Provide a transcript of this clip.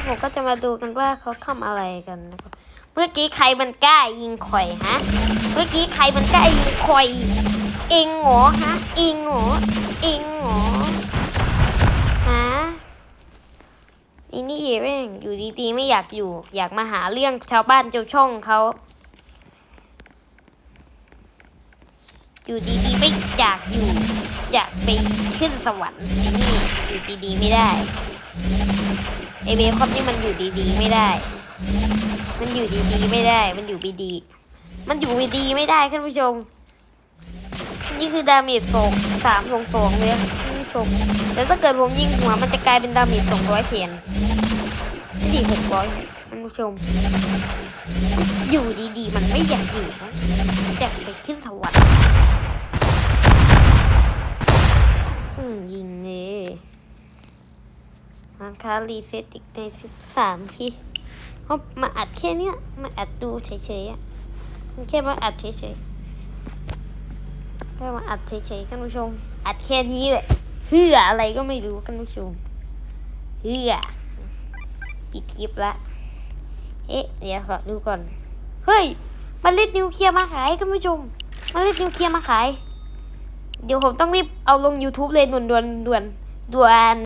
นะครับผมก็จะมาดูกันว่าเขาทำอะไรกันนะครับเมื่อกี้ใครมันกล้ายิงข่อยฮะ เมื่อกี้ใครมันกล้ายิงข่อยเองหรอฮะเองหรอเองหรอฮะไอ้นี่แม่งอยู่ดีๆไม่อยากอยู่ อยากมาหาเรื่องชาวบ้านเจ้าช่องเขาอยู่ดีๆไม่อยากอยู่ อยากไปขึ้นสวรรค์นี่อยู่ดีๆไม่ได้ เบคอนนี่มันอยู่ดีๆไม่ได้ มันอยู่ดีๆไม่ได้ มันอยู่ดี มันอยู่ดีไม่ได้ท่านผู้ชม นี่คือดาเมจสองสามสองสองเลยท่านผู้ชม แล้วถ้าเกิดผมยิงหัวมันจะกลายเป็นดาเมจสองร้อยเทียนไม่ดีหกร้อยท่านผู้ชม อยู่ดีๆ มันไม่อยากอยู่นะอยากไปขึ้นสวรรค์ อืมยิงเลย ร้านค้ารีเซ็ตอีกในสิบสามทีเพราะมาอัดแค่เนี้ยมาอัดดูเฉยๆอะมันแค่มาอัดเฉยๆแค่มาอัดเฉยๆท่านผู้ชม อัดแค่นี้แหละเพื่ออะไรก็ไม่รู้ท่านผู้ชมเพื่อปิดคลิปละเอ๊ะเดี๋ยวขอดูก่อนเฮ้ยมาเล่นนิวเคลียร์มาขายท่านผู้ชมมาเล่นนิวเคลียร์มาขาย เดี๋ยวผมต้องรีบเอาลง YouTube เลยด่วนด่วนด่วนด่วน